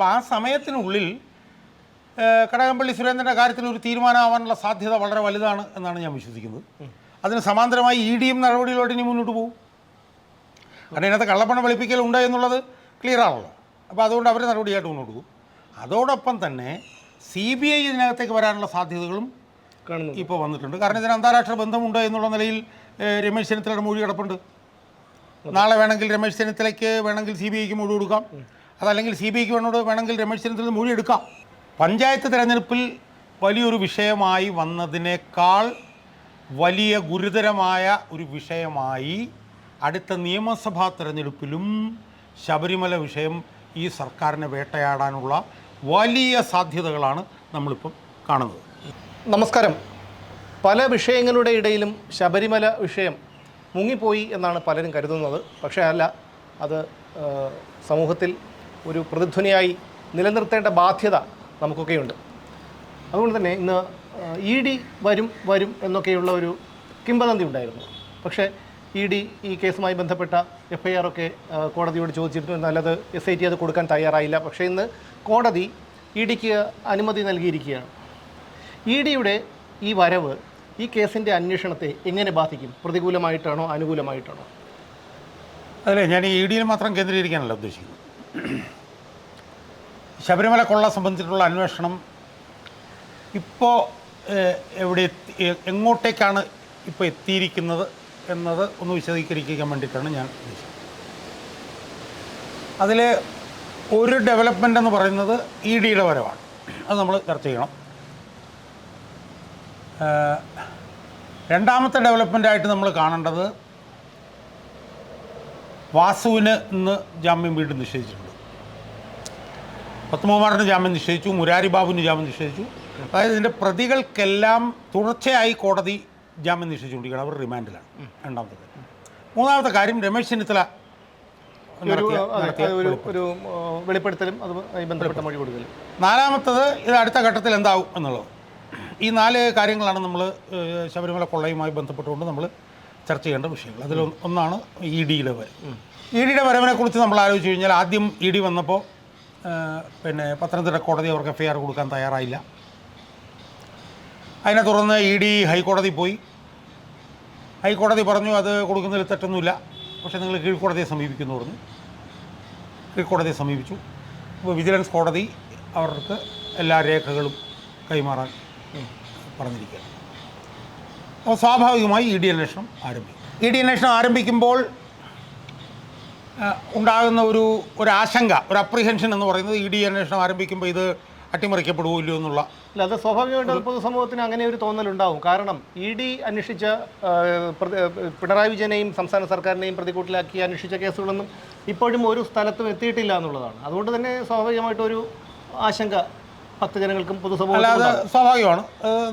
അപ്പോൾ ആ സമയത്തിനുള്ളിൽ കടകംപള്ളി സുരേന്ദ്രന്റെ കാര്യത്തിൽ ഒരു തീരുമാനമാവാനുള്ള സാധ്യത വളരെ വലുതാണ് എന്നാണ് ഞാൻ വിശ്വസിക്കുന്നത്. അതിന് സമാന്തരമായി ഇ ഡിയും നടപടികളോട്ട് ഇനി മുന്നോട്ട് പോകും. കാരണം ഇതിനകത്ത് കള്ളപ്പണം വെളുപ്പിക്കൽ ഉണ്ട് എന്നുള്ളത് ക്ലിയർ ആണല്ലോ. അപ്പോൾ അതുകൊണ്ട് അവർ നടപടിയായിട്ട് മുന്നോട്ട് പോകും. അതോടൊപ്പം തന്നെ സി ബി ഐ ഇതിനകത്തേക്ക് വരാനുള്ള സാധ്യതകളും ഇപ്പോൾ വന്നിട്ടുണ്ട്. കാരണം ഇതിന് അന്താരാഷ്ട്ര ബന്ധമുണ്ട് എന്നുള്ള നിലയിൽ രമേശ് ചെന്നിത്തലയുടെ മൊഴി കിടപ്പുണ്ട്. നാളെ വേണമെങ്കിൽ രമേശ് ചെന്നിത്തലയ്ക്ക് വേണമെങ്കിൽ സി ബി ഐക്ക് മൊഴി കൊടുക്കാം. അതല്ലെങ്കിൽ സി ബി ഐക്ക് വേണോട് വേണമെങ്കിൽ രമേശ് ചെന്നിത്തല മൊഴി എടുക്കാം പഞ്ചായത്ത് തിരഞ്ഞെടുപ്പിൽ വലിയൊരു വിഷയമായി വന്നതിനേക്കാൾ വലിയ ഗുരുതരമായ ഒരു വിഷയമായി അടുത്ത നിയമസഭാ തിരഞ്ഞെടുപ്പിലും ശബരിമല വിഷയം ഈ സർക്കാരിനെ വേട്ടയാടാനുള്ള വലിയ സാധ്യതകളാണ് നമ്മളിപ്പം കാണുന്നത്. നമസ്കാരം. പല വിഷയങ്ങളുടെ ഇടയിലും ശബരിമല വിഷയം മുങ്ങിപ്പോയി എന്നാണ് പലരും കരുതുന്നത്. പക്ഷേ അല്ല അത് സമൂഹത്തിൽ ഒരു പ്രതിധ്വനിയായി നിലനിർത്തേണ്ട ബാധ്യത നമുക്കൊക്കെയുണ്ട്. അതുകൊണ്ട് തന്നെ ഇന്ന് ഇ ഡി വരും വരും എന്നൊക്കെയുള്ള ഒരു കിംബദന്തി ഉണ്ടായിരുന്നു. പക്ഷേ ഇ ഡി ഈ കേസുമായി ബന്ധപ്പെട്ട എഫ് ഐ കോടതിയോട് ചോദിച്ചിരുന്നു എന്നാൽ അത് എസ് ഐ ടി അത് കൊടുക്കാൻ തയ്യാറായില്ല. പക്ഷേ ഇന്ന് കോടതി ഇ ഡിക്ക് അനുമതി നൽകിയിരിക്കുകയാണ്. ഇ ഡിയുടെ ഈ വരവ് ഈ കേസിന്റെ അന്വേഷണത്തെ എങ്ങനെ ബാധിക്കും? പ്രതികൂലമായിട്ടാണോ അനുകൂലമായിട്ടാണോ? അതല്ലേ ഞാൻ ഇ ഡിയിൽ മാത്രം കേന്ദ്രീകരിക്കാനല്ല ഉദ്ദേശിക്കുന്നത്. ശബരിമല കൊള്ള സംബന്ധിച്ചിട്ടുള്ള അന്വേഷണം ഇപ്പോൾ എവിടെ എങ്ങോട്ടേക്കാണ് ഇപ്പോൾ എത്തിയിരിക്കുന്നത് എന്നത് ഒന്ന് വിശദീകരിക്കാൻ വേണ്ടിയിട്ടാണ് ഞാൻ ഉദ്ദേശിക്കുന്നത്. അതിൽ ഒരു ഡെവലപ്മെന്റ് എന്ന് പറയുന്നത് ഇ ഡിയുടെ വരവാണ്. അത് നമ്മൾ ചർച്ച ചെയ്യണം. രണ്ടാമത്തെ ഡെവലപ്മെന്റായിട്ട് നമ്മൾ കാണേണ്ടത് വാസുവിന് ഇന്ന് ജാമ്യം വീണ്ടും നിഷേധിച്ചിട്ടുണ്ട്. പത്മകുമാറിന് ജാമ്യം നിഷേധിച്ചു മുരാരി ബാബുവിന് ജാമ്യം നിഷേധിച്ചു. അതായത് ഇതിന്റെ പ്രതികൾക്കെല്ലാം തുടർച്ചയായി കോടതി ജാമ്യം നിഷേധിച്ചുകൊണ്ടിരിക്കുകയാണ്. അവർ റിമാൻഡിലാണ് രണ്ടാമത്തെ കാര്യം. മൂന്നാമത്തെ കാര്യം രമേശ് ചെന്നിത്തല ഒരു വെളിപ്പെടുത്തലും അതുമായി ബന്ധപ്പെട്ട മൊഴി കൊടുക്കലും. നാലാമത്തത് ഇത് അടുത്ത ഘട്ടത്തിൽ എന്താവും എന്നുള്ളത്. ഈ നാല് കാര്യങ്ങളാണ് നമ്മൾ ശബരിമല കൊള്ളയുമായി ബന്ധപ്പെട്ടുകൊണ്ട് നമ്മൾ ചർച്ച ചെയ്യേണ്ട വിഷയങ്ങൾ. അതിൽ ഒന്നാണ് ഇ ഡിയുടെ വരവ്. ഇ ഡിയുടെ വരവിനെ കുറിച്ച് നമ്മൾ ആലോചിച്ച് കഴിഞ്ഞാൽ ആദ്യം ഇ ഡി വന്നപ്പോൾ പിന്നെ പത്തനംതിട്ട കോടതി അവർക്ക് എഫ് ഐ ആർ കൊടുക്കാൻ തയ്യാറായില്ല. അതിനെ തുടർന്ന് ഇ ഡി ഹൈക്കോടതി പോയി. ഹൈക്കോടതി പറഞ്ഞു അത് കൊടുക്കുന്നതിൽ തെറ്റൊന്നുമില്ല. പക്ഷേ നിങ്ങൾ കീഴ്ക്കോടതിയെ സമീപിക്കുന്നു പറഞ്ഞു. കീഴ്ക്കോടതിയെ സമീപിച്ചു. ഇപ്പോൾ വിജിലൻസ് കോടതി അവർക്ക് എല്ലാ രേഖകളും കൈമാറാൻ പറഞ്ഞിരിക്കുകയാണ്. അപ്പോൾ സ്വാഭാവികമായി ഇ ഡി അന്വേഷണം ആരംഭിക്കും. ഇ ഡി അന്വേഷണം ആരംഭിക്കുമ്പോൾ ഉണ്ടാകുന്ന ഒരു ഒരു ആശങ്ക ഒരു അപ്രിഹെൻഷൻ എന്ന് പറയുന്നത് ഇ ഡി അന്വേഷണം ആരംഭിക്കുമ്പോൾ ഇത് അട്ടിമറിക്കപ്പെടുമോ ഇല്ലയോ എന്നുള്ള. അല്ല അത് സ്വാഭാവികമായിട്ടും പൊതുസമൂഹത്തിന് അങ്ങനെ ഒരു തോന്നലുണ്ടാവും കാരണം ഇ ഡി അന്വേഷിച്ച പിണറായി വിജയനെയും സംസ്ഥാന സർക്കാരിനെയും പ്രതികൂട്ടിലാക്കി അന്വേഷിച്ച കേസുകളൊന്നും ഇപ്പോഴും ഒരു സ്ഥലത്തും എത്തിയിട്ടില്ല എന്നുള്ളതാണ്. അതുകൊണ്ട് തന്നെ സ്വാഭാവികമായിട്ടൊരു ആശങ്ക ഭക്തജനങ്ങൾക്കും പൊതുസമൂഹം അല്ലാതെ. സ്വാഭാവികമാണ്.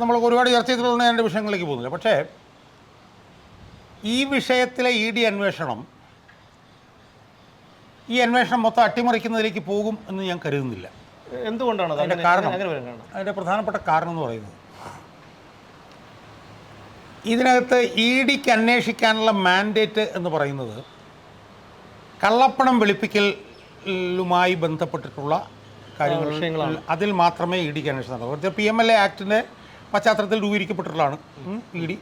നമ്മൾ ഒരുപാട് ചർച്ച ചെയ്തിട്ടുള്ള തന്നെ എന്റെ വിഷയങ്ങളിലേക്ക് പോകുന്നില്ല. പക്ഷേ ഈ വിഷയത്തിലെ ഇ ഡി അന്വേഷണം ഈ അന്വേഷണം മൊത്തം അട്ടിമറിക്കുന്നതിലേക്ക് പോകും എന്ന് ഞാൻ കരുതുന്നില്ല. എന്തുകൊണ്ടാണ് അതിന്റെ കാരണം അതിന്റെ പ്രധാനപ്പെട്ട കാരണം എന്ന് പറയുന്നത് ഇതിനകത്ത് ഇ ഡിക്ക് അന്വേഷിക്കാനുള്ള മാൻഡേറ്റ് എന്ന് പറയുന്നത് കള്ളപ്പണം വെളുപ്പിക്കലുമായി ബന്ധപ്പെട്ടിട്ടുള്ള കാര്യങ്ങൾ. അതിൽ മാത്രമേ ഇ ഡിക്ക് അന്വേഷണം നടക്കൂ. പി എം എൽ എ ആക്ടിന്റെ പശ്ചാത്തലത്തിൽ രൂപീകരിക്കപ്പെട്ടിട്ടുള്ളതാണ്. E D.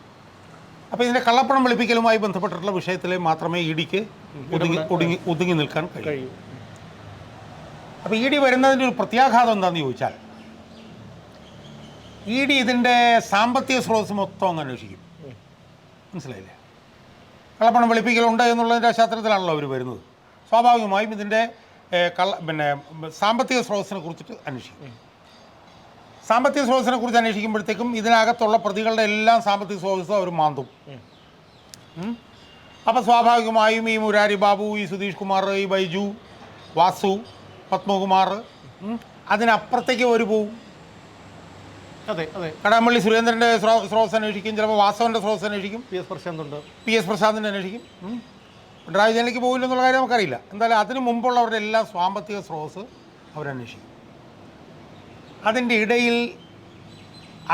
അപ്പോൾ ഇതിന്റെ കള്ളപ്പണം വെളുപ്പിക്കലുമായി ബന്ധപ്പെട്ടിട്ടുള്ള വിഷയത്തിൽ മാത്രമേ ഇ ഡിക്ക് ഒതുങ്ങി ഒതുങ്ങി ഒതുങ്ങി നിൽക്കാൻ കഴിയൂ. അപ്പോൾ ഇ ഡി വരുന്നതിന്റെ ഒരു പ്രത്യാഘാതം എന്താണെന്ന് ചോദിച്ചാൽ ഇ ഡി ഇതിന്റെ സാമ്പത്തിക സ്രോതസ് മൊത്തം അങ്ങ് അന്വേഷിക്കും. മനസ്സിലായില്ലേ? കള്ളപ്പണം വെളുപ്പിക്കലുണ്ട് എന്നുള്ളതിന്റെ പശ്ചാത്തലത്തിലാണല്ലോ അവർ വരുന്നത്. സ്വാഭാവികമായും ഇതിന്റെ കള്ള പിന്നെ സാമ്പത്തിക സ്രോതസ്സിനെ കുറിച്ചിട്ട് അന്വേഷിക്കും. സാമ്പത്തിക സ്രോതസ്സിനെ കുറിച്ച് അന്വേഷിക്കുമ്പോഴത്തേക്കും ഇതിനകത്തുള്ള പ്രതികളുടെ എല്ലാം സാമ്പത്തിക സ്രോതസ്സും അവർ മാന്തും. അപ്പോൾ സ്വാഭാവികമായും ഈ മുരാരി ബാബു ഈ സുധീഷ് കുമാർ ഈ ബൈജു വാസു പത്മകുമാർ അതിനപ്പുറത്തേക്ക് ഒരു പോവും. അതെ അതെ. കടാമള്ളി സുരേന്ദ്രന്റെ സ്രോ- സ്രോതസ് അന്വേഷിക്കും ചിലപ്പോൾ വാസവന്റെ സ്രോതസ് അന്വേഷിക്കും. പി എസ് പ്രശാന്ത് ഉണ്ട് പി എസ് പ്രശാന്തിന്റെ അന്വേഷിക്കും. പിണറായി വിജയനിലേക്ക് പോകില്ല എന്നുള്ള കാര്യം നമുക്കറിയില്ല. എന്തായാലും അതിനു മുമ്പുള്ള മുമ്പുള്ളവരുടെ എല്ലാ സാമ്പത്തിക സ്രോതസ് അവരന്വേഷിക്കും. അതിന്റെ ഇടയിൽ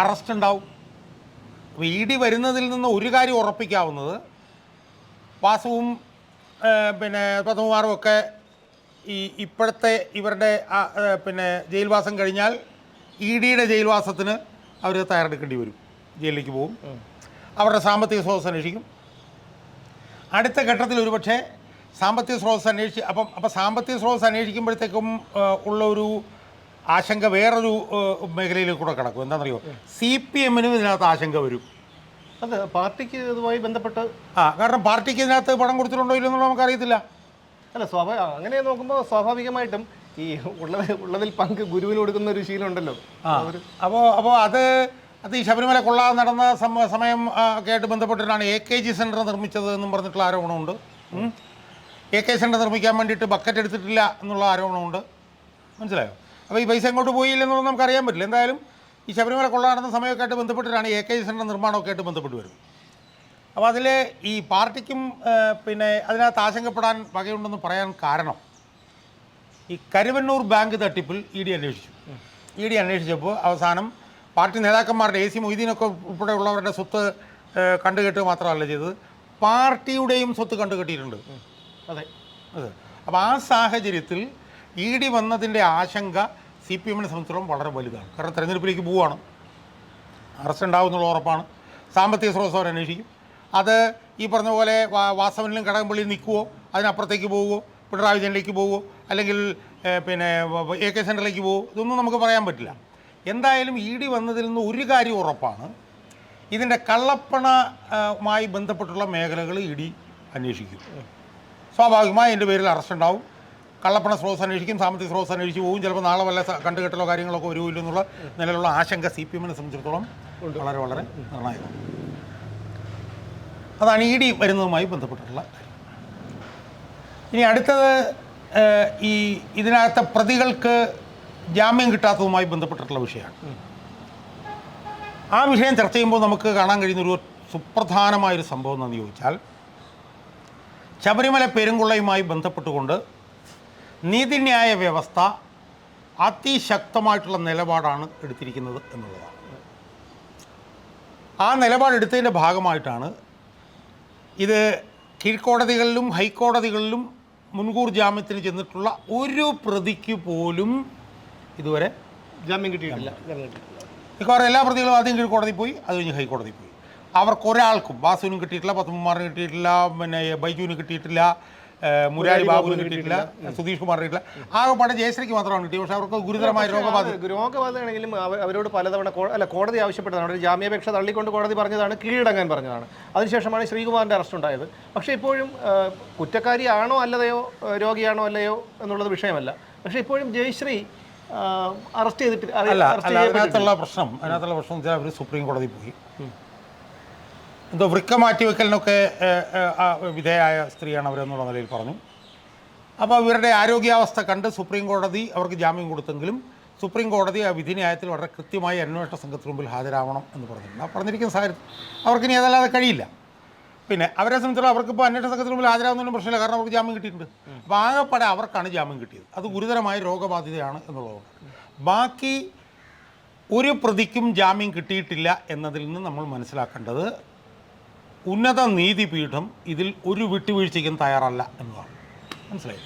അറസ്റ്റ് ഉണ്ടാവും. അപ്പോൾ ഇ ഡി വരുന്നതിൽ നിന്ന് ഒരു കാര്യം ഉറപ്പിക്കാവുന്നത് വാസുവും പിന്നെ പത്മകുമാറും ഒക്കെ ഈ ഇപ്പോഴത്തെ ഇവരുടെ പിന്നെ ജയിൽവാസം കഴിഞ്ഞാൽ ഇ ഡിയുടെ ജയിൽവാസത്തിന് അവർ തയ്യാറെടുക്കേണ്ടി വരും. ജയിലിലേക്ക് പോകും. അവരുടെ സാമ്പത്തിക സ്രോതസ് അന്വേഷിക്കും. അടുത്ത ഘട്ടത്തിൽ ഒരുപക്ഷെ സാമ്പത്തിക സ്രോതസ് അന്വേഷിച്ച് അപ്പം അപ്പം സാമ്പത്തിക സ്രോതസ് അന്വേഷിക്കുമ്പോഴത്തേക്കും ഉള്ള ഒരു ആശങ്ക വേറൊരു മേഖലയിൽ കൂടെ കിടക്കും. എന്താണെന്നറിയോ? സി പി എമ്മിനും ഇതിനകത്ത് ആശങ്ക വരും. അത് പാർട്ടിക്ക് ഇതുമായി ബന്ധപ്പെട്ട് ആ കാരണം പാർട്ടിക്ക് ഇതിനകത്ത് പണം കൊടുത്തിട്ടുണ്ടോ ഇല്ലെന്നുള്ള നമുക്കറിയത്തില്ല. അല്ല സ്വാഭാവിക അങ്ങനെ നോക്കുമ്പോൾ സ്വാഭാവികമായിട്ടും ഈ ഉള്ളത് ഉള്ളതിൽ പങ്ക് ഗുരുവിന് കൊടുക്കുന്ന ഒരു ശീലം ഉണ്ടല്ലോ ആ അപ്പോൾ അപ്പോൾ അത് അത് ഈ ശബരിമല കൊള്ളാതെ നടന്ന സമ- സമയം ഒക്കെ ആയിട്ട് ബന്ധപ്പെട്ടിട്ടാണ് എ കെ ജി സെന്റർ നിർമ്മിച്ചത് എന്നും പറഞ്ഞിട്ടുള്ള ആരോപണമുണ്ട്. എ കെ സെന്റർ നിർമ്മിക്കാൻ വേണ്ടിയിട്ട് ബക്കറ്റ് എടുത്തിട്ടില്ല എന്നുള്ള ആരോപണമുണ്ട്. മനസ്സിലായോ? അപ്പോൾ ഈ പൈസ എങ്ങോട്ട് പോയില്ലെന്നുള്ളത് നമുക്കറിയാൻ പറ്റില്ല. എന്തായാലും ഈ ശബരിമല കൊള്ള നടന്ന സമയമൊക്കെ ആയിട്ട് ബന്ധപ്പെട്ടിട്ടാണ് എ കെ ജി സെന്റർ നിർമ്മാണമൊക്കെ ആയിട്ട് ബന്ധപ്പെട്ട് വരുന്നത്. അപ്പോൾ അതിൽ ഈ പാർട്ടിക്കും പിന്നെ അതിനകത്ത് ആശങ്കപ്പെടാൻ വകയുണ്ടെന്ന് പറയാൻ കാരണം ഈ കരുവന്നൂർ ബാങ്ക് തട്ടിപ്പിൽ ഇ ഡി അന്വേഷിച്ചു. ഇ ഡി അന്വേഷിച്ചപ്പോൾ അവസാനം പാർട്ടി നേതാക്കന്മാരുടെ എ സി മൊയ്തീനൊക്കെ ഉൾപ്പെടെയുള്ളവരുടെ സ്വത്ത് കണ്ടുകെട്ടുക മാത്രമല്ല ചെയ്തത്. പാർട്ടിയുടെയും സ്വത്ത് കണ്ടുകെട്ടിയിട്ടുണ്ട്. അതെ. അതെ. അപ്പോൾ ആ സാഹചര്യത്തിൽ ഇ ഡി വന്നതിന്റെ ആശങ്ക സി പി എമ്മിനെ സംബന്ധിച്ചിടത്തോളം വളരെ വലുതാണ്. കാരണം തെരഞ്ഞെടുപ്പിലേക്ക് പോവുകയാണ്. അറസ്റ്റ് ഉണ്ടാവും എന്നുള്ള ഉറപ്പാണ്. സാമ്പത്തിക സ്രോതസ് അവർ അന്വേഷിക്കും. അത് ഈ പറഞ്ഞ പോലെ വാ- വാസവനിലും കടകംപള്ളിയിൽ നിൽക്കുവോ? അതിനപ്പുറത്തേക്ക് പോവുമോ പിണറായി വിജയനിലേക്ക് പോവുമോ അല്ലെങ്കിൽ പിന്നെ എ കെ സെന്ററിലേക്ക് പോവുമോ ഇതൊന്നും നമുക്ക് പറയാൻ പറ്റില്ല. എന്തായാലും ഇ ഡി വന്നതിൽ നിന്ന് ഒരു കാര്യം ഉറപ്പാണ്. ഇതിന്റെ കള്ളപ്പണമായി ബന്ധപ്പെട്ടുള്ള മേഖലകൾ ഇ ഡി അന്വേഷിക്കും. സ്വാഭാവികമായി എന്റെ പേരിൽ അറസ്റ്റ് ഉണ്ടാവും. കള്ളപ്പണ സ്രോതസ് അന്വേഷിക്കും സാമ്പത്തിക സ്രോതസ് അന്വേഷിച്ച് പോകും ചിലപ്പോൾ നാളെ വല്ല കണ്ടുകെട്ടലോ കാര്യങ്ങളൊക്കെ വരുമല്ലോ എന്നുള്ള നിലയിലുള്ള ആശങ്ക സി പി എമ്മിനെ സംബന്ധിച്ചിടത്തോളം വളരെ വളരെ നിർണായകമാണ്. അതാണ് ഇ ഡി വരുന്നതുമായി ബന്ധപ്പെട്ടിട്ടുള്ള കാര്യം. ഇനി അടുത്തത് ഈ ഇതിനകത്തെ പ്രതികൾക്ക് ജാമ്യം കിട്ടാത്തതുമായി ബന്ധപ്പെട്ടിട്ടുള്ള വിഷയമാണ്. ആ വിഷയം ചർച്ച ചെയ്യുമ്പോൾ നമുക്ക് കാണാൻ കഴിയുന്നൊരു സുപ്രധാനമായൊരു സംഭവം എന്ന് ചോദിച്ചാൽ ശബരിമല പെരുങ്കുള്ളയുമായി ബന്ധപ്പെട്ടുകൊണ്ട് നീതിന്യായ വ്യവസ്ഥ അതിശക്തമായിട്ടുള്ള നിലപാടാണ് എടുത്തിരിക്കുന്നത് എന്നുള്ളതാണ്. ആ നിലപാടെടുത്തതിന്റെ ഭാഗമായിട്ടാണ് ഇത് കീഴ്ക്കോടതികളിലും ഹൈക്കോടതികളിലും മുൻകൂർ ജാമ്യത്തിന് ചെന്നിട്ടുള്ള ഒരു പ്രതിക്ക് പോലും ഇതുവരെ ജാമ്യം കിട്ടിയിട്ടില്ല. മിക്കവാറും എല്ലാ പ്രതികളും ആദ്യം കീഴ്ക്കോടതി പോയി അത് കഴിഞ്ഞ് ഹൈക്കോടതി പോയി. അവർക്ക് ഒരാൾക്കും ബാസുവിനും കിട്ടിയിട്ടില്ല പത്മകുമാറിന് കിട്ടിയിട്ടില്ല പിന്നെ ബൈജുവിന് കിട്ടിയിട്ടില്ല മുരാരി ബാബുവിന് കിട്ടിയിട്ടില്ല സുധീഷ് കുമാറിന് കിട്ടിയില്ല ആകെപ്പാടെ ജയശ്രീക്ക് മാത്രമാണ് കിട്ടിയത് പക്ഷേ അവർക്ക് ഗുരുതരമായ രോഗബാധ രോഗബാധയാണെങ്കിലും അവ- അവരോട് പലതവണ അല്ല കോടതി ആവശ്യപ്പെട്ടതാണ്. ഒരു ജാമ്യാപേക്ഷ തള്ളിക്കൊണ്ട് കോടതി പറഞ്ഞതാണ് കീഴടങ്ങാൻ പറഞ്ഞതാണ്. അതിനുശേഷമാണ് ശ്രീകുമാറിന്റെ അറസ്റ്റ് ഉണ്ടായത്. പക്ഷേ ഇപ്പോഴും ആ, കുറ്റക്കാരിയാണോ അല്ലതയോ രോഗിയാണോ അല്ലയോ എന്നുള്ളത് വിഷയമല്ല. പക്ഷേ ഇപ്പോഴും ജയശ്രീ അറസ്റ്റ് ചെയ്തിട്ട് അല്ല അറസ്റ്റ് അല്ല അതിനകത്തുള്ള പ്രശ്നം അതിനകത്തുള്ള പ്രശ്നം വെച്ചാൽ അവർ സുപ്രീം കോടതി പോയി. എന്തോ വൃക്ക മാറ്റി വെക്കലിനൊക്കെ വിധേയായ സ്ത്രീയാണ് അവരെന്നുള്ള നിലയിൽ പറഞ്ഞു. അപ്പോൾ ഇവരുടെ ആരോഗ്യാവസ്ഥ കണ്ട് സുപ്രീം കോടതി അവർക്ക് ജാമ്യം കൊടുത്തെങ്കിലും സുപ്രീം കോടതി ആ വിധിന്യായത്തിൽ വളരെ കൃത്യമായി അന്വേഷണ സംഘത്തിന് മുമ്പിൽ ഹാജരാവണം എന്ന് പറഞ്ഞിട്ടുണ്ട്. ആ പറഞ്ഞിരിക്കുന്ന സാഹചര്യം അവർക്കിനി അതല്ലാതെ കഴിയില്ല. പിന്നെ അവരെ സംബന്ധിച്ചിടത്തോളം അവർക്കിപ്പോൾ അന്വേഷണ സംഘത്തിന് മുമ്പിൽ ഹാജരാകുന്നതിനും പ്രശ്നമില്ല. കാരണം അവർക്ക് ജാമ്യം കിട്ടിയിട്ടുണ്ട്. അപ്പോൾ ആകെപ്പാടെ അവർക്കാണ് ജാമ്യം കിട്ടിയത്. അത് ഗുരുതരമായ രോഗബാധിതയാണ് എന്നുള്ളതാണ്. ബാക്കി ഒരു പ്രതിക്കും ജാമ്യം കിട്ടിയിട്ടില്ല എന്നതിൽ നിന്ന് നമ്മൾ മനസ്സിലാക്കേണ്ടത് ഉന്നത നീതിപീഠം ഇതിൽ ഒരു വിട്ടുവീഴ്ചയ്ക്കും തയ്യാറല്ല എന്നതാണ്. മനസ്സിലായി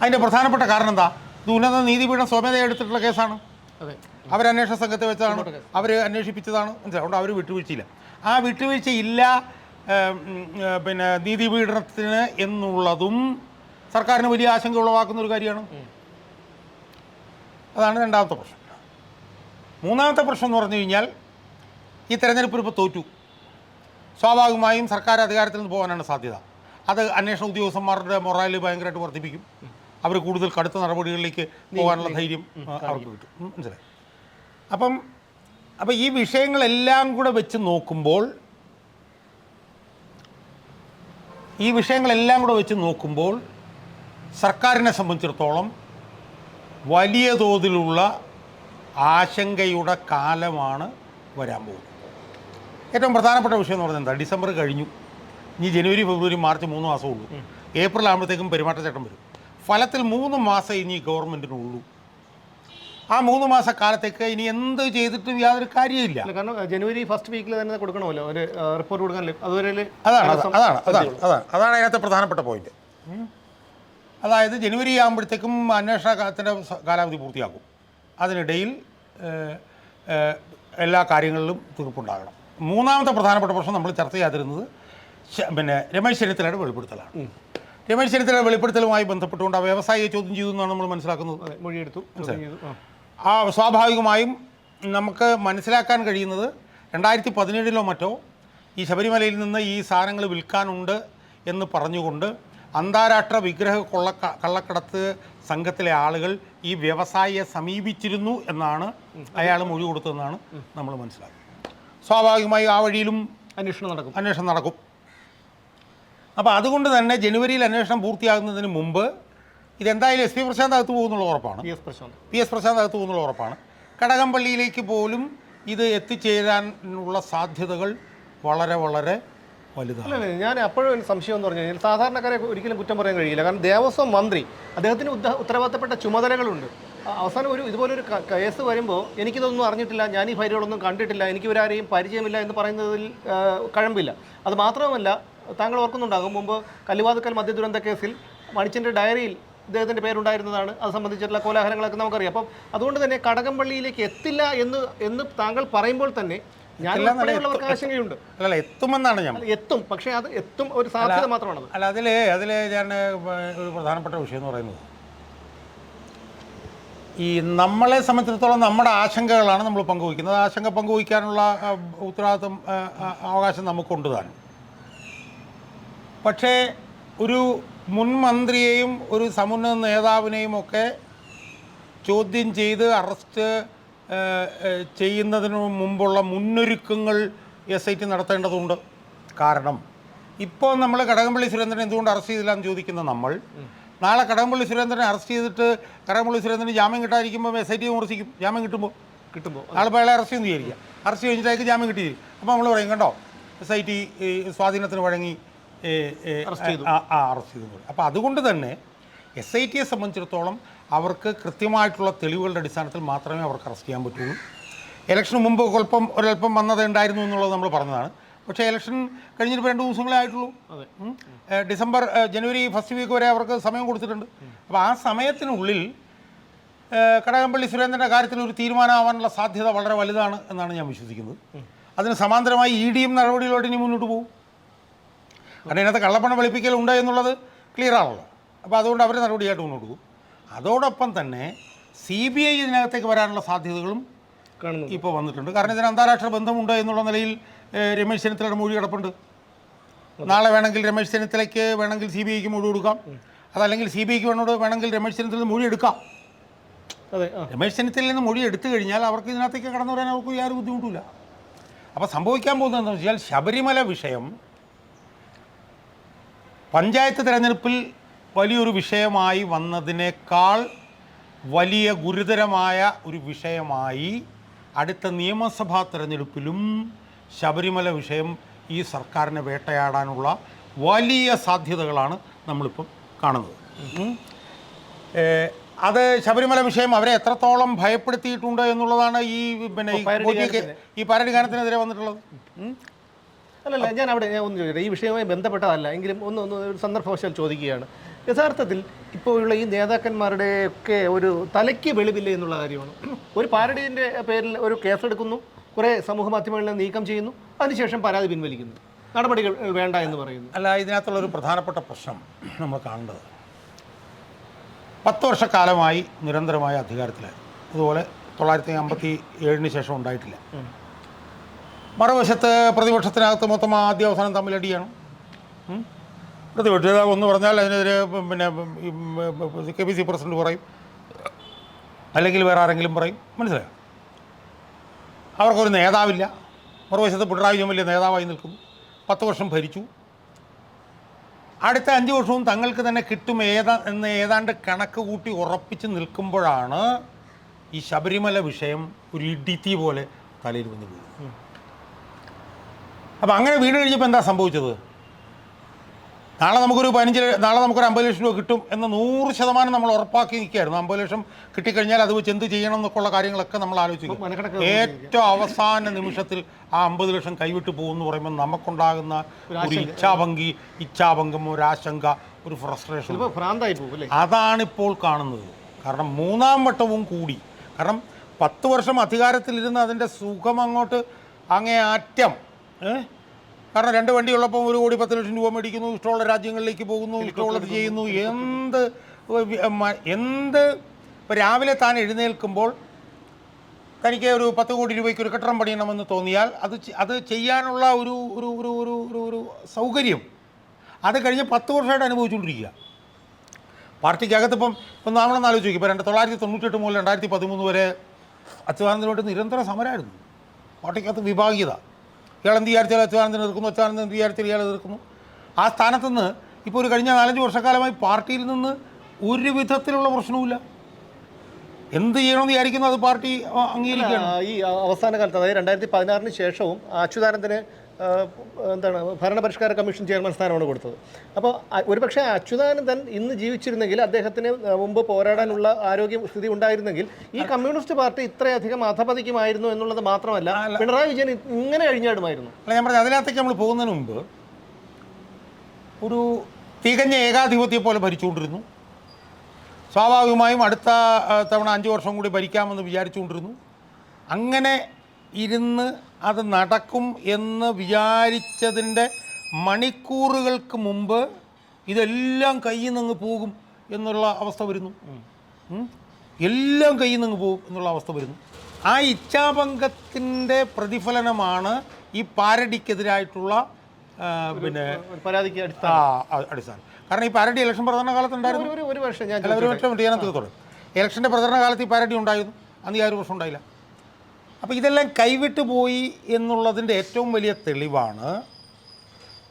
അതിന്റെ പ്രധാനപ്പെട്ട കാരണം എന്താ? ഇത് ഉന്നത നീതിപീഠം സ്വമേധയാ എടുത്തിട്ടുള്ള കേസാണ്. അന്വേഷണ സംഘത്തെ വെച്ചാണ് അവർ അന്വേഷിപ്പിച്ചതാണ്. മനസ്സിലായി? അതുകൊണ്ട് അവർ വിട്ടുവീഴ്ചയില്ല. ആ വിട്ടുവീഴ്ചയില്ല ഇല്ല പിന്നെ നീതി നീതിപീഠനത്തിന് എന്നുള്ളതും സർക്കാരിന് വലിയ ആശങ്ക ഉളവാക്കുന്ന ഒരു കാര്യമാണ്. അതാണ് രണ്ടാമത്തെ പ്രശ്നം. മൂന്നാമത്തെ പ്രശ്നം എന്ന് പറഞ്ഞു കഴിഞ്ഞാൽ ഈ തെരഞ്ഞെടുപ്പിൽ ഇപ്പോൾ തോറ്റു. സ്വാഭാവികമായും സർക്കാർ അധികാരത്തിൽ നിന്ന് പോകാനാണ് സാധ്യത. അത് അന്വേഷണ ഉദ്യോഗസ്ഥന്മാരുടെ മൊറാൽ ഭയങ്കരമായിട്ട് വർദ്ധിപ്പിക്കും. അവർ കൂടുതൽ കടുത്ത നടപടികളിലേക്ക് പോകാനുള്ള ധൈര്യം അവർക്ക് കിട്ടും. മനസ്സിലായി? അപ്പം അപ്പം ഈ വിഷയങ്ങളെല്ലാം കൂടെ വെച്ച് നോക്കുമ്പോൾ ഈ വിഷയങ്ങളെല്ലാം കൂടെ വെച്ച് നോക്കുമ്പോൾ സർക്കാരിനെ സംബന്ധിച്ചിടത്തോളം വലിയ തോതിലുള്ള ആശങ്കയുടെ കാലമാണ് വരാൻ പോകുന്നത്. ഏറ്റവും പ്രധാനപ്പെട്ട വിഷയം എന്ന് പറഞ്ഞാൽ എന്താ? ഡിസംബർ കഴിഞ്ഞു. ഇനി ജനുവരി ഫെബ്രുവരി മാർച്ച് മൂന്ന് മാസമേ ഉള്ളൂ. ഏപ്രിൽ ആകുമ്പോഴത്തേക്കും പെരുമാറ്റച്ചട്ടം വരും. ഫലത്തിൽ മൂന്ന് മാസം ഇനി ഗവൺമെന്റിനുള്ളൂ ആ മൂന്ന് മാസ കാലത്തേക്ക് ഇനി എന്ത് ചെയ്തിട്ടും യാതൊരു കാര്യമില്ല കാരണം ജനുവരി ഫസ്റ്റ് വീക്കിൽ തന്നെ കൊടുക്കണമല്ലോ. ഒരു റിപ്പോർട്ട് കൊടുക്കാൻ അതുവരെ അതാണ് അതാണ് അതാണ് അതാണ് അതാണ്. അതിനകത്തെ പ്രധാനപ്പെട്ട പോയിന്റ് അതായത് ജനുവരി ആകുമ്പോഴത്തേക്കും അന്വേഷണത്തിന്റെ കാലാവധി പൂർത്തിയാക്കും അതിനിടയിൽ എല്ലാ കാര്യങ്ങളിലും തീർപ്പുണ്ടാകണം. മൂന്നാമത്തെ പ്രധാനപ്പെട്ട പ്രശ്നം നമ്മൾ ചർച്ച ചെയ്യാതിരുന്നത് പിന്നെ രമേശ് ചെന്നിത്തലയുടെ വെളിപ്പെടുത്തലാണ്. രമേശ് ചെന്നിത്തലയുടെ വെളിപ്പെടുത്തലുമായി ബന്ധപ്പെട്ടുകൊണ്ട് ആ വ്യവസായിയെ ചോദ്യം ചെയ്തു എന്നാണ് നമ്മൾ മനസ്സിലാക്കുന്നത്. മൊഴിയെടുത്തു ചെയ്തു ആ. സ്വാഭാവികമായും നമുക്ക് മനസ്സിലാക്കാൻ കഴിയുന്നത് രണ്ടായിരത്തി പതിനേഴിലോ മറ്റോ ഈ ശബരിമലയിൽ നിന്ന് ഈ സാധനങ്ങൾ വിൽക്കാനുണ്ട് എന്ന് പറഞ്ഞുകൊണ്ട് അന്താരാഷ്ട്ര വിഗ്രഹ കൊള്ള കള്ളക്കടത്ത് സംഘത്തിലെ ആളുകൾ ഈ വ്യവസായിയെ സമീപിച്ചിരുന്നു എന്നാണ് അയാൾ മൊഴി കൊടുത്തതെന്നാണ് നമ്മൾ മനസ്സിലാക്കുന്നത് സ്വാഭാവികമായി ആ വഴിയിലും അന്വേഷണം നടക്കും അന്വേഷണം നടക്കും അപ്പോൾ അതുകൊണ്ട് തന്നെ ജനുവരിയിൽ അന്വേഷണം പൂർത്തിയാകുന്നതിന് മുമ്പ് ഇതെന്തായാലും എസ് പി പ്രശാന്ത് അകത്ത് പോകുന്നുള്ള ഉറപ്പാണ്. P S Prashant. P S Prashant അകത്ത് പോകുന്നുള്ള ഉറപ്പാണ്. കടകംപള്ളിയിലേക്ക് പോലും ഇത് എത്തിച്ചേരാനുള്ള സാധ്യതകൾ വളരെ വളരെ വലുതാണ്. അല്ല ഞാൻ അപ്പോഴും ഒരു സംശയം എന്ന് പറഞ്ഞു കഴിഞ്ഞാൽ സാധാരണക്കാരെ ഒരിക്കലും കുറ്റം പറയാൻ കഴിയില്ല. കാരണം ദേവസ്വം മന്ത്രി അദ്ദേഹത്തിന് ഉത്തരവാദിത്തപ്പെട്ട ചുമതലകളുണ്ട്. അവസാനം ഒരു ഇതുപോലൊരു കേസ് വരുമ്പോൾ എനിക്കിതൊന്നും അറിഞ്ഞിട്ടില്ല ഞാൻ ഈ ഫയലുകളൊന്നും കണ്ടിട്ടില്ല എനിക്ക് ഇവരാരെയും പരിചയമില്ല എന്ന് പറയുന്നതിൽ കഴമ്പില്ല. അത് മാത്രമല്ല താങ്കൾ ഓർക്കുന്നുണ്ടാകും മുമ്പ് കല്ലുവാതുക്കൽ മദ്യ ദുരന്ത കേസിൽ മണിച്ചന്റെ ഡയറിയിൽ ഇദ്ദേഹത്തിന്റെ പേരുണ്ടായിരുന്നതാണ്. അത് സംബന്ധിച്ചിട്ടുള്ള കോലാഹലങ്ങളൊക്കെ നമുക്കറിയാം. അപ്പം അതുകൊണ്ട് തന്നെ കടകംപള്ളിയിലേക്ക് എത്തില്ല എന്ന് എന്ന് താങ്കൾ പറയുമ്പോൾ തന്നെ ആശങ്കയുണ്ട് അല്ലല്ല എത്തുമെന്നാണ് ഞാൻ അല്ല, എത്തും. പക്ഷേ അത് എത്തും ഒരു സാധ്യത മാത്രമാണ് അല്ല അതിലെ അതിലെ ഞാൻ ഒരു പ്രധാനപ്പെട്ട വിഷയം എന്ന് പറയുന്നത് ഈ നമ്മളെ സംബന്ധിച്ചിടത്തോളം നമ്മുടെ ആശങ്കകളാണ് നമ്മൾ പങ്കുവയ്ക്കുന്നത്. ആശങ്ക പങ്കുവയ്ക്കാനുള്ള ഉത്തരവാദിത്വം അവകാശം നമുക്കുണ്ട് താനും. പക്ഷേ ഒരു മുൻ മന്ത്രിയെയും ഒരു സമുന്നത നേതാവിനെയും ഒക്കെ ചോദ്യം ചെയ്ത് അറസ്റ്റ് ചെയ്യുന്നതിന് മുമ്പുള്ള മുന്നൊരുക്കങ്ങൾ എസ് ഐ ടി നടത്തേണ്ടതുണ്ട്. കാരണം ഇപ്പോൾ നമ്മൾ കടകംപള്ളി സുരേന്ദ്രൻ എന്തുകൊണ്ട് അറസ്റ്റ് ചെയ്തില്ല എന്ന് ചോദിക്കുന്ന നമ്മൾ നാളെ കടകംപള്ളി സുരേന്ദ്രനെ അറസ്റ്റ് ചെയ്തിട്ട് കടകംപള്ളി സുരേന്ദ്രന് ജാമ്യം കിട്ടാതിരിക്കുമ്പോൾ എസ് ഐ ടി വിമർശിക്കും ജാമ്യം കിട്ടുമ്പോൾ കിട്ടുമ്പോൾ നാളെ പേളെ അയാളെ അറസ്റ്റ് ചെയ്യുന്ന വിചാരിക്കുക അറസ്റ്റ് കഴിഞ്ഞിട്ടേക്ക് ജാമ്യം കിട്ടിയിരിക്കും. അപ്പോൾ നമ്മൾ പറയും കണ്ടോ എസ് ഐ ടി സ്വാധീനത്തിന് വഴങ്ങി അറസ്റ്റ് ചെയ്തു. അപ്പോൾ അതുകൊണ്ട് തന്നെ എസ് ഐ ടിയെ സംബന്ധിച്ചിടത്തോളം അവർക്ക് കൃത്യമായിട്ടുള്ള തെളിവുകളുടെ അടിസ്ഥാനത്തിൽ മാത്രമേ അവർക്ക് അറസ്റ്റ് ചെയ്യാൻ പറ്റുള്ളൂ. ഇലക്ഷന് മുമ്പ് കുഴപ്പം ഒരൽപ്പം വന്നത് ഉണ്ടായിരുന്നു എന്നുള്ളത് നമ്മൾ പറഞ്ഞതാണ്. പക്ഷേ ഇലക്ഷൻ കഴിഞ്ഞിട്ട് രണ്ട് ദിവസങ്ങളേ ആയിട്ടുള്ളൂ. അതെ. ഡിസംബർ ജനുവരി ഫസ്റ്റ് വീക്ക് വരെ അവർക്ക് സമയം കൊടുത്തിട്ടുണ്ട്. അപ്പോൾ ആ സമയത്തിനുള്ളിൽ കടകംപള്ളി സുരേന്ദ്രന്റെ കാര്യത്തിൽ ഒരു തീരുമാനമാവാനുള്ള സാധ്യത വളരെ വലുതാണ് എന്നാണ് ഞാൻ വിശ്വസിക്കുന്നത്. അതിന് സമാന്തരമായി ഇ ഡിയും നടപടികളോട്ട് ഇനി മുന്നോട്ട് പോകും. കാരണം ഇതിനകത്ത് കള്ളപ്പണം വെളുപ്പിക്കലുണ്ട് എന്നുള്ളത് ക്ലിയർ ആണല്ലോ. അപ്പോൾ അതുകൊണ്ട് അവർ നടപടിയായിട്ട് മുന്നോട്ട് പോകും. അതോടൊപ്പം തന്നെ സി ബി ഐ ഇതിനകത്തേക്ക് വരാനുള്ള സാധ്യതകളും കാണുന്നു ഇപ്പോൾ വന്നിട്ടുണ്ട്. കാരണം ഇതിന് അന്താരാഷ്ട്ര ബന്ധമുണ്ട് എന്നുള്ള നിലയിൽ രമേശ് ചെന്നിത്തലയുടെ മൊഴി കിടപ്പുണ്ട്. നാളെ വേണമെങ്കിൽ രമേശ് ചെന്നിത്തലയ്ക്ക് വേണമെങ്കിൽ സി ബി ഐക്ക് മൊഴി കൊടുക്കാം. അതല്ലെങ്കിൽ സി ബി ഐക്ക് വേണോട് വേണമെങ്കിൽ രമേശ് ചെന്നിത്തല മൊഴി എടുക്കാം. രമേശ് ചെന്നിത്തലയിൽ നിന്ന് മൊഴി എടുത്തു കഴിഞ്ഞാൽ അവർക്ക് ഇതിനകത്തേക്ക് കടന്നു വരാൻ അവർക്ക് യാതൊരു ബുദ്ധിമുട്ടില്ല അപ്പോൾ സംഭവിക്കാൻ പോകുന്നത് എന്താണെന്ന് വെച്ചാൽ ശബരിമല വിഷയം പഞ്ചായത്ത് തിരഞ്ഞെടുപ്പിൽ വലിയൊരു വിഷയമായി വന്നതിനേക്കാൾ വലിയ ഗുരുതരമായ ഒരു വിഷയമായി അടുത്ത നിയമസഭാ തിരഞ്ഞെടുപ്പിലും ശബരിമല വിഷയം ഈ സർക്കാരിനെ വേട്ടയാടാനുള്ള വലിയ സാധ്യതകളാണ് നമ്മളിപ്പം കാണുന്നത്. അത് ശബരിമല വിഷയം അവരെ എത്രത്തോളം ഭയപ്പെടുത്തിയിട്ടുണ്ട് എന്നുള്ളതാണ് ഈ പിന്നെ ഈ പരടി ഗാനത്തിനെതിരെ വന്നിട്ടുള്ളത്. അല്ലല്ല ഞാൻ അവിടെ ഞാൻ ഒന്ന് ചോദിക്കട്ടെ. ഈ വിഷയവുമായി ബന്ധപ്പെട്ടതല്ല. എങ്കിലും ഒന്ന് ഒന്ന് ഒരു സന്ദർഭവശാൽ ചോദിക്കുകയാണ്. യഥാർത്ഥത്തിൽ ഇപ്പോഴുള്ള ഈ നേതാക്കന്മാരുടെ ഒക്കെ ഒരു തലയ്ക്ക് വെളിവില്ല എന്നുള്ള കാര്യമാണ്. ഒരു പാരഡീന്റെ പേരിൽ ഒരു കേസെടുക്കുന്നു. കുറേ സമൂഹ മാധ്യമങ്ങളിൽ നീക്കം ചെയ്യുന്നു. അതിനുശേഷം പരാതി പിൻവലിക്കുന്നു. നടപടികൾ വേണ്ട എന്ന് പറയുന്നു. അല്ല ഇതിനകത്തുള്ള ഒരു പ്രധാനപ്പെട്ട പ്രശ്നം നമ്മൾ കാണേണ്ടത്. പത്ത് വർഷക്കാലമായി നിരന്തരമായ അധികാരത്തിലായിരുന്നു. അതുപോലെ തൊള്ളായിരത്തി അമ്പത്തി ഏഴിന് ശേഷം ഉണ്ടായിട്ടില്ല. മറുവശത്ത് പ്രതിപക്ഷത്തിനകത്ത് മൊത്തം ആദ്യ അവസാനം തമ്മിലടിയാണ്. പ്രതിപക്ഷ നേതാവ് ഒന്ന് പറഞ്ഞാൽ അതിനെതിരെ പിന്നെ കെ പി സി പ്രസിഡന്റ് പറയും. അല്ലെങ്കിൽ വേറെ ആരെങ്കിലും പറയും. മനസ്സിലായോ? അവർക്കൊരു നേതാവില്ല. മറുവശത്ത് പിണറായി വിജയൻ വലിയ നേതാവായി നിൽക്കുന്നു. പത്ത് വർഷം ഭരിച്ചു. അടുത്ത അഞ്ച് വർഷവും തങ്ങൾക്ക് തന്നെ കിട്ടും ഏതാ എന്ന് ഏതാണ്ട് കണക്ക് കൂട്ടി ഉറപ്പിച്ച് നിൽക്കുമ്പോഴാണ് ഈ ശബരിമല വിഷയം ഒരു ഇടിത്തി പോലെ തലയിൽ വന്ന് അപ്പം അങ്ങനെ വീട് കഴിഞ്ഞപ്പോൾ എന്താ സംഭവിച്ചത്? നാളെ നമുക്കൊരു പതിനഞ്ച് നാളെ നമുക്കൊരു അമ്പത് ലക്ഷം രൂപ കിട്ടും എന്ന് നൂറ് ശതമാനം നമ്മൾ ഉറപ്പാക്കി നിൽക്കുകയായിരുന്നു. അമ്പത് ലക്ഷം കിട്ടിക്കഴിഞ്ഞാൽ അത് വെച്ച് എന്ത് ചെയ്യണം എന്നൊക്കെയുള്ള കാര്യങ്ങളൊക്കെ നമ്മൾ ആലോചിക്കും ഏറ്റവും അവസാന നിമിഷത്തിൽ ആ അമ്പത് ലക്ഷം കൈവിട്ട് പോകുമെന്ന് പറയുമ്പോൾ നമുക്കുണ്ടാകുന്ന ഒരു ഇച്ഛാഭംഗി ഇച്ഛാഭംഗം ഒരു ആശങ്ക ഒരു ഫ്രസ്ട്രേഷൻ അതാണിപ്പോൾ കാണുന്നത്. കാരണം മൂന്നാം വട്ടവും കൂടി. കാരണം പത്ത് വർഷം അധികാരത്തിലിരുന്ന് അതിന്റെ സുഖം അങ്ങോട്ട് അങ്ങേ അറ്റം? കാരണം രണ്ട് വണ്ടി ഉള്ളപ്പോൾ ഒരു കോടി പത്ത് ലക്ഷം രൂപ മേടിക്കുന്നു ഇഷ്ടമുള്ള രാജ്യങ്ങളിലേക്ക് പോകുന്നു ഇഷ്ടമുള്ളത് ചെയ്യുന്നു. എന്ത് എന്ത് ഇപ്പോൾ രാവിലെ താൻ എഴുന്നേൽക്കുമ്പോൾ തനിക്ക് ഒരു പത്ത് കോടി രൂപയ്ക്ക് ഒരു കെട്ടിടം പണിയണമെന്ന് തോന്നിയാൽ അത് അത് ചെയ്യാനുള്ള ഒരു ഒരു ഒരു ഒരു ഒരു ഒരു സൗകര്യം. അത് കഴിഞ്ഞ് പത്ത് വർഷമായിട്ട് അനുഭവിച്ചുകൊണ്ടിരിക്കുക. പാർട്ടിക്കകത്ത് ഇപ്പം ഇപ്പം നമ്മളൊന്ന് ആലോചിക്കും. ഇപ്പോൾ രണ്ട് തൊള്ളായിരത്തി തൊണ്ണൂറ്റെട്ട് മുതൽ രണ്ടായിരത്തി പതിമൂന്ന് വരെ അച്യുതാനന്ദനോട് നിരന്തര സമരമായിരുന്നു പാർട്ടിക്കകത്ത് വിഭാഗീയത. ഇയാൾ എന്ത് വിചാരിച്ചാൽ അച്യുതാനന്ദൻ എതിർക്കുന്നു അച്യുതാനന്ദൻ എന്ത് വിചാരിച്ചാൽ ഇയാൾ എതിർക്കുന്നു ആ സ്ഥാനത്ത് നിന്ന് ഇപ്പോൾ ഒരു കഴിഞ്ഞ നാലഞ്ച് വർഷക്കാലമായി പാർട്ടിയിൽ നിന്ന് ഒരു വിധത്തിലുള്ള പ്രശ്നവുമില്ല. എന്ത് ചെയ്യണമെന്ന് വിചാരിക്കുന്നു അത് പാർട്ടി അംഗീകരിക്കുകയാണ്. ഈ അവസാന കാലത്ത് അതായത് രണ്ടായിരത്തി പതിനാറിന് ശേഷവും അച്യുതാനന്ദന് എന്താണ് ഭരണപരിഷ്കാര കമ്മീഷൻ ചെയർമാൻ സ്ഥാനമാണ് കൊടുത്തത്. അപ്പോൾ ഒരുപക്ഷെ അച്യുതാനന്ദൻ ഇന്ന് ജീവിച്ചിരുന്നെങ്കിൽ അദ്ദേഹത്തിന് മുമ്പ് പോരാടാനുള്ള ആരോഗ്യ സ്ഥിതി ഉണ്ടായിരുന്നെങ്കിൽ ഈ കമ്മ്യൂണിസ്റ്റ് പാർട്ടി ഇത്രയധികം അധപതിക്കുമായിരുന്നു എന്നുള്ളത് മാത്രമല്ല പിണറായി വിജയൻ ഇങ്ങനെ കഴിഞ്ഞാടുമായിരുന്നു അല്ല ഞാൻ പറഞ്ഞു അതിനകത്തേക്ക് നമ്മൾ പോകുന്നതിന് മുമ്പ് ഒരു തികഞ്ഞ ഏകാധിപത്യം പോലെ ഭരിച്ചുകൊണ്ടിരുന്നു. സ്വാഭാവികമായും അടുത്ത തവണ അഞ്ച് വർഷം കൂടി ഭരിക്കാമെന്ന് വിചാരിച്ചുകൊണ്ടിരുന്നു. അങ്ങനെ ഇരുന്ന് അത് നടക്കും എന്ന് വിചാരിച്ചതിന്റെ മണിക്കൂറുകൾക്ക് മുമ്പ് ഇതെല്ലാം കയ്യിൽ നിന്ന് പോകും എന്നുള്ള അവസ്ഥ വരുന്നു. എല്ലാം കയ്യിൽ നിന്ന് പോകും എന്നുള്ള അവസ്ഥ വരുന്നു. ആ ഇച്ഛാഭംഗത്തിന്റെ പ്രതിഫലനമാണ് ഈ പാരഡിക്കെതിരായിട്ടുള്ള ആ, പിന്നെ പരാതിക്ക് അടിസ്ഥാനം. കാരണം ഈ പാരഡി ഇലക്ഷൻ പ്രചരണ കാലത്ത് ഉണ്ടായിരുന്നു ഒരു വർഷം ഞാൻ ഒരു വർഷം ഞാൻ തീർത്തോളൂ. ഇലക്ഷന്റെ പ്രചരണ കാലത്ത് ഈ പാരഡി ഉണ്ടായിരുന്നു. അന്ന് ഈ ആ ഒരു പ്രശ്നം ഉണ്ടായില്ല. അപ്പോൾ ഇതെല്ലാം കൈവിട്ടു പോയി എന്നുള്ളതിന്റെ ഏറ്റവും വലിയ തെളിവാണ്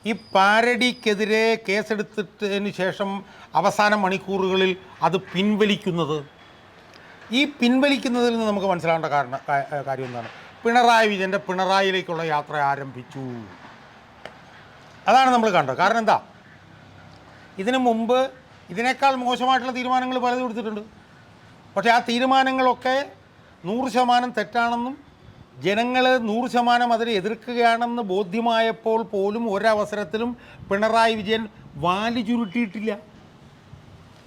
ഈ പാരഡിക്കെതിരെ കേസെടുത്തിട്ടതിന് ശേഷം അവസാന മണിക്കൂറുകളിൽ അത് പിൻവലിക്കുന്നത്. ഈ പിൻവലിക്കുന്നതിൽ നിന്ന് നമുക്ക് മനസ്സിലാവേണ്ട കാരണം കാര്യം എന്താണ്? പിണറായി വിജയന്റെ പിണറായിയിലേക്കുള്ള യാത്ര ആരംഭിച്ചു. അതാണ് നമ്മൾ കണ്ടത്. കാരണം എന്താ? ഇതിനു മുമ്പ് ഇതിനേക്കാൾ മോശമായിട്ടുള്ള തീരുമാനങ്ങൾ പലതും എടുത്തിട്ടുണ്ട്. പക്ഷേ ആ തീരുമാനങ്ങളൊക്കെ നൂറ് ശതമാനം തെറ്റാണെന്നും ജനങ്ങൾ നൂറ് ശതമാനം അതിനെ എതിർക്കുകയാണെന്ന് ബോധ്യമായപ്പോൾ പോലും ഒരവസരത്തിലും പിണറായി വിജയൻ വാലി ചുരുട്ടിയിട്ടില്ല.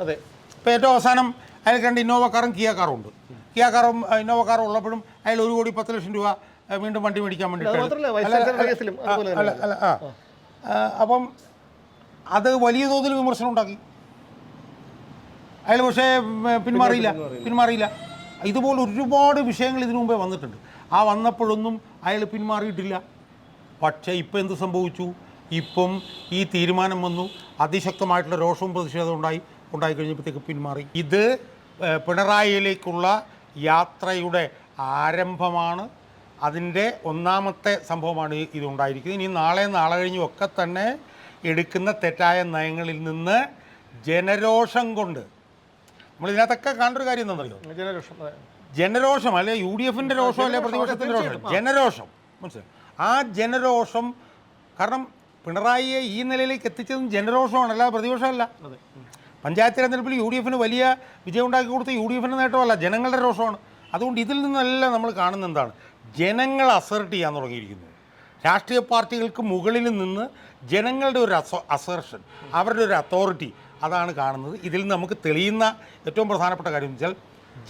അതെ. ഇപ്പോൾ ഏറ്റവും അവസാനം അയാൾ രണ്ട് ഇന്നോവ കാറും കിയ കാറും ഉണ്ട് കിയ കാറും ഇന്നോവ കാറും ഉള്ളപ്പോഴും അയാൾ ഒരു കോടി പത്ത് ലക്ഷം രൂപ വീണ്ടും വണ്ടി മേടിക്കാൻ വേണ്ടി അപ്പം അത് വലിയ തോതിൽ വിമർശനം ഉണ്ടാക്കി. അയാൾ പക്ഷേ പിന്മാറിയില്ല. പിന്മാറിയില്ല. ഇതുപോലെ ഒരുപാട് വിഷയങ്ങൾ ഇതിനു മുമ്പേ വന്നിട്ടുണ്ട്. ആ വന്നപ്പോഴൊന്നും അയാൾ പിന്മാറിയിട്ടില്ല. പക്ഷേ ഇപ്പം എന്ത് സംഭവിച്ചു? ഇപ്പം ഈ തീരുമാനം വന്നു. അതിശക്തമായിട്ടുള്ള രോഷവും പ്രതിഷേധവും ഉണ്ടായി ഉണ്ടായി കഴിഞ്ഞപ്പോഴത്തേക്ക് പിന്മാറി. ഇത് പിണറായിയിലേക്കുള്ള യാത്രയുടെ ആരംഭമാണ്. അതിന്റെ ഒന്നാമത്തെ സംഭവമാണ് ഇതുണ്ടായിരിക്കുന്നത്. ഇനി നാളെ നാളെ കഴിഞ്ഞും ഒക്കെ തന്നെ എടുക്കുന്ന തെറ്റായ നയങ്ങളിൽ നിന്ന് ജനരോഷം കൊണ്ട് നമ്മൾ ഇതിനകത്തൊക്കെ കാണേണ്ട ഒരു കാര്യം എന്താണെന്നറിയോ? ജനരോഷം ജനരോഷം അല്ലെ യു ഡി എഫിന്റെ രോഷം അല്ലെ പ്രതിപക്ഷത്തിന്റെ രോഷം? ജനരോഷം മനസ്സിലായി? ആ ജനരോഷം കാരണം പിണറായിയെ ഈ നിലയിലേക്ക് എത്തിച്ചതും ജനരോഷമാണ് അല്ലാതെ പ്രതിപക്ഷമല്ല. പഞ്ചായത്ത് തിരഞ്ഞെടുപ്പിൽ യു ഡി എഫിന് വലിയ വിജയം ഉണ്ടാക്കി കൊടുത്ത യു ഡി എഫിന്റെ നേട്ടമല്ല ജനങ്ങളുടെ രോഷമാണ്. അതുകൊണ്ട് ഇതിൽ നിന്നെല്ലാം നമ്മൾ കാണുന്ന എന്താണ്? ജനങ്ങൾ അസർട്ട് ചെയ്യാൻ തുടങ്ങിയിരിക്കുന്നത് രാഷ്ട്രീയ പാർട്ടികൾക്ക് മുകളിൽ നിന്ന് ജനങ്ങളുടെ ഒരു അസ അസർഷൻ അവരുടെ ഒരു അതോറിറ്റി അതാണ് കാണുന്നത്. ഇതിൽ നിന്ന് നമുക്ക് തെളിയുന്ന ഏറ്റവും പ്രധാനപ്പെട്ട കാര്യം വെച്ചാൽ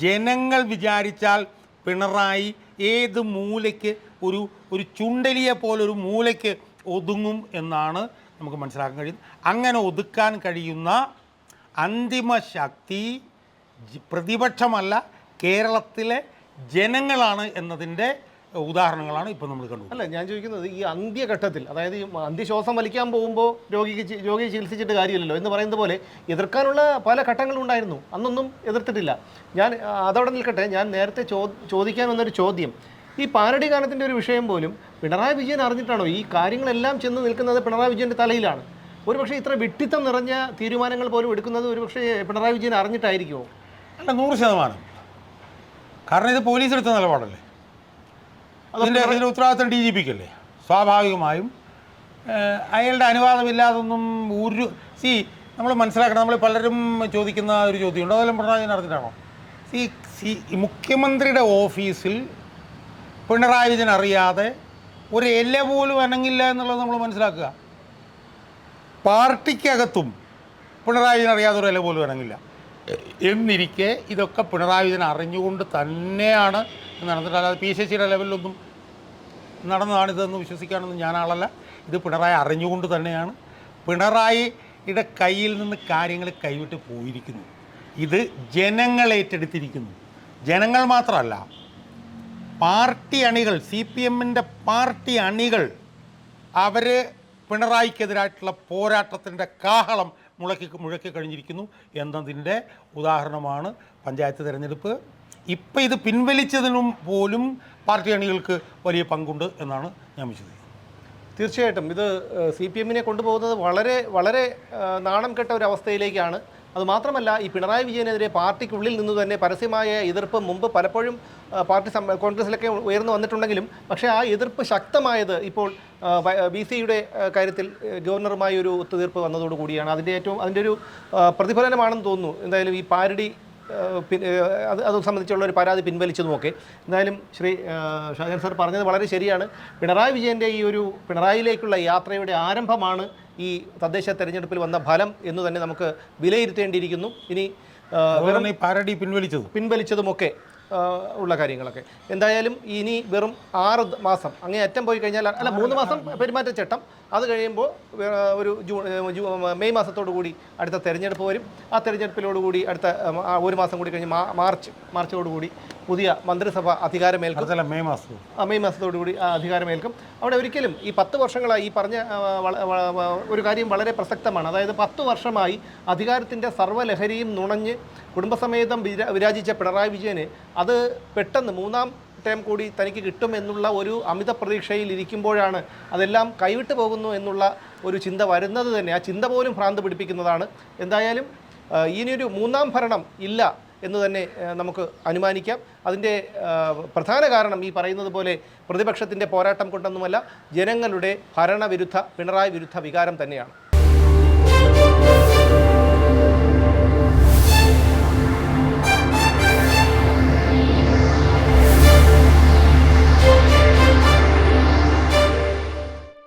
ജനങ്ങൾ വിചാരിച്ചാൽ പിണറായി ഏത് മൂലയ്ക്ക് ഒരു ഒരു ചുണ്ടലിയെ പോലെ ഒരു മൂലയ്ക്ക് ഒതുങ്ങും എന്നാണ് നമുക്ക് മനസ്സിലാക്കാൻ കഴിയുന്നത്. അങ്ങനെ ഒതുക്കാൻ കഴിയുന്ന അന്തിമ ശക്തി പ്രതിപക്ഷമല്ല കേരളത്തിലെ ജനങ്ങളാണ് എന്നതിന്റെ ഉദാഹരണങ്ങളാണ് ഇപ്പോൾ നമ്മൾ കണ്ടു. അല്ല ഞാൻ ചോദിക്കുന്നത് ഈ അന്ത്യഘട്ടത്തിൽ അതായത് അന്ത്യശ്വാസം വലിക്കാൻ പോകുമ്പോൾ രോഗിക്ക് രോഗിയെ ചികിത്സിച്ചിട്ട് കാര്യമില്ലല്ലോ എന്ന് പറയുന്നത് പോലെ എതിർക്കാനുള്ള പല ഘട്ടങ്ങളും ഉണ്ടായിരുന്നു. അന്നൊന്നും എതിർത്തിട്ടില്ല. ഞാൻ അതവിടെ നിൽക്കട്ടെ. ഞാൻ നേരത്തെ ചോ ചോദിക്കാൻ വന്നൊരു ചോദ്യം. ഈ പാരഡി ഗാനത്തിന്റെ ഒരു വിഷയം പോലും പിണറായി വിജയൻ അറിഞ്ഞിട്ടാണോ ഈ കാര്യങ്ങളെല്ലാം ചെന്ന് നിൽക്കുന്നത് പിണറായി വിജയന്റെ തലയിലാണ്? ഒരുപക്ഷെ ഇത്ര വിട്ടിത്തം നിറഞ്ഞ തീരുമാനങ്ങൾ പോലും എടുക്കുന്നത് ഒരുപക്ഷെ പിണറായി വിജയൻ അറിഞ്ഞിട്ടായിരിക്കുമോ? അല്ല നൂറ് ശതമാനം. കാരണം ഇത് പോലീസ് എടുത്ത നിലപാടല്ലേ? ഇതിന്റെ ഇതിന്റെ ഉത്തരവാദിത്തം ഡി ജി പിക്കല്ലേ സ്വാഭാവികമായും അയാളുടെ അനുവാദമില്ലാതൊന്നും ഒരു സി നമ്മൾ മനസ്സിലാക്കണം നമ്മൾ പലരും ചോദിക്കുന്ന ഒരു ചോദ്യമുണ്ട്. അതെല്ലാം പിണറായി നടത്തിയിട്ടാണോ? സി സി മുഖ്യമന്ത്രിയുടെ ഓഫീസിൽ പിണറായി വിജയൻ അറിയാതെ ഒരു എല്ല പോലും അനങ്ങില്ല എന്നുള്ളത് നമ്മൾ മനസ്സിലാക്കുക. പാർട്ടിക്കകത്തും പിണറായി വിജയൻ അറിയാതെ ഒരു ഇല പോലും അനങ്ങില്ല. എന്നിരിക്കെ ഇതൊക്കെ പിണറായി വിജയൻ അറിഞ്ഞുകൊണ്ട് തന്നെയാണ് നടന്നിട്ട് അല്ലാതെ പി സി സിയുടെ ലെവലിലൊന്നും നടന്നതാണിതെന്ന് വിശ്വസിക്കാനൊന്നും ഞാൻ ആളല്ല ഇത് പിണറായി അറിഞ്ഞുകൊണ്ട് തന്നെയാണ്. പിണറായിയുടെ കയ്യിൽ നിന്ന് കാര്യങ്ങൾ കൈവിട്ട് പോയിരിക്കുന്നു. ഇത് ജനങ്ങൾ ഏറ്റെടുത്തിരിക്കുന്നു. ജനങ്ങൾ മാത്രമല്ല പാർട്ടി അണികൾ സി പി എമ്മിന്റെ പാർട്ടി അണികൾ അവർ പിണറായിക്കെതിരായിട്ടുള്ള പോരാട്ടത്തിന്റെ കാഹളം മുളക്കി മുഴക്കി കഴിഞ്ഞിരിക്കുന്നു എന്നതിന്റെ ഉദാഹരണമാണ് പഞ്ചായത്ത് തിരഞ്ഞെടുപ്പ്. ഇപ്പം ഇത് പിൻവലിച്ചതിനും പോലും പാർട്ടി അണികൾക്ക് വലിയ പങ്കുണ്ട് എന്നാണ് ഞാൻ വിശ്വസിക്കുന്നത്. തീർച്ചയായിട്ടും. ഇത് സി പി എമ്മിനെ കൊണ്ടുപോകുന്നത് വളരെ വളരെ നാണം കെട്ട ഒരു അവസ്ഥയിലേക്കാണ്. അതുമാത്രമല്ല ഈ പിണറായി വിജയനെതിരെ പാർട്ടിക്കുള്ളിൽ നിന്ന് തന്നെ പരസ്യമായ എതിർപ്പ് മുമ്പ് പലപ്പോഴും പാർട്ടി കോൺഗ്രസിലൊക്കെ ഉയർന്നു വന്നിട്ടുണ്ടെങ്കിലും പക്ഷേ ആ എതിർപ്പ് ശക്തമായത് ഇപ്പോൾ ബി സിയുടെ കാര്യത്തിൽ ഗവർണറുമായി ഒരു ഒത്തുതീർപ്പ് വന്നതോടുകൂടിയാണ്. അതിന്റെ ഏറ്റവും അതിന്റെ ഒരു പ്രതിഫലനമാണെന്ന് തോന്നുന്നു. എന്തായാലും ഈ പാരഡി പിൻ- അത് അത് സംബന്ധിച്ചുള്ള ഒരു പരാതി പിൻവലിച്ചതുമൊക്കെ എന്തായാലും ശ്രീ ഷാജൻ സർ പറഞ്ഞത് വളരെ ശരിയാണ്. പിണറായി വിജയന്റെ ഈ ഒരു പിണറായിയിലേക്കുള്ള യാത്രയുടെ ആരംഭമാണ് ഈ തദ്ദേശ തെരഞ്ഞെടുപ്പിൽ വന്ന ഫലം എന്ന് തന്നെ നമുക്ക് വിലയിരുത്തേണ്ടിയിരിക്കുന്നു. ഇനി പാരഡി പിൻവലിച്ചത്. പിൻവലിച്ചതുമൊക്കെ ഉള്ള കാര്യങ്ങളൊക്കെ. എന്തായാലും ഇനി വെറും ആറ് മാസം അങ്ങനെ അറ്റം പോയി കഴിഞ്ഞാൽ അല്ല മൂന്ന് മാസം പെരുമാറ്റച്ചട്ടം അത് കഴിയുമ്പോൾ ഒരു ജൂൺ ജൂ- മെയ് മാസത്തോടു കൂടി അടുത്ത തെരഞ്ഞെടുപ്പ് വരും. ആ തെരഞ്ഞെടുപ്പിലോടുകൂടി അടുത്ത ഒരു മാസം കൂടി കഴിഞ്ഞ് മാർച്ച് മാർച്ചോടുകൂടി പുതിയ മന്ത്രിസഭ അധികാരമേൽക്കും. മെയ് മാസം ആ, മെയ് മാസത്തോടുകൂടി അധികാരമേൽക്കും. അവിടെ ഒരിക്കലും ഈ പത്ത് വർഷങ്ങളായി ഈ പറഞ്ഞ ഒരു കാര്യം വളരെ പ്രസക്തമാണ്. അതായത് പത്ത് വർഷമായി അധികാരത്തിന്റെ സർവലഹരിയും നുണഞ്ഞ് കുടുംബസമേതം വിരാജിച്ച പിണറായി വിജയന് അത് പെട്ടെന്ന് മൂന്നാം ടേം കൂടി തനിക്ക് കിട്ടുമെന്നുള്ള ഒരു അമിത പ്രതീക്ഷയിൽ ഇരിക്കുമ്പോഴാണ് അതെല്ലാം കൈവിട്ടു പോകുന്നു എന്നുള്ള ഒരു ചിന്ത വരുന്നത് തന്നെ. ആ ചിന്ത പോലും ഭ്രാന്ത് പിടിപ്പിക്കുന്നതാണ്. എന്തായാലും ഇനിയൊരു മൂന്നാം ഭരണം ഇല്ല എന്ന് തന്നെ നമുക്ക് അനുമാനിക്കാം. അതിന്റെ പ്രധാന കാരണം ഈ പറയുന്നത് പോലെ പ്രതിപക്ഷത്തിന്റെ പോരാട്ടം കൊണ്ടൊന്നുമല്ല ജനങ്ങളുടെ ഭരണവിരുദ്ധ പിണറായി വിരുദ്ധ വികാരം തന്നെയാണ്.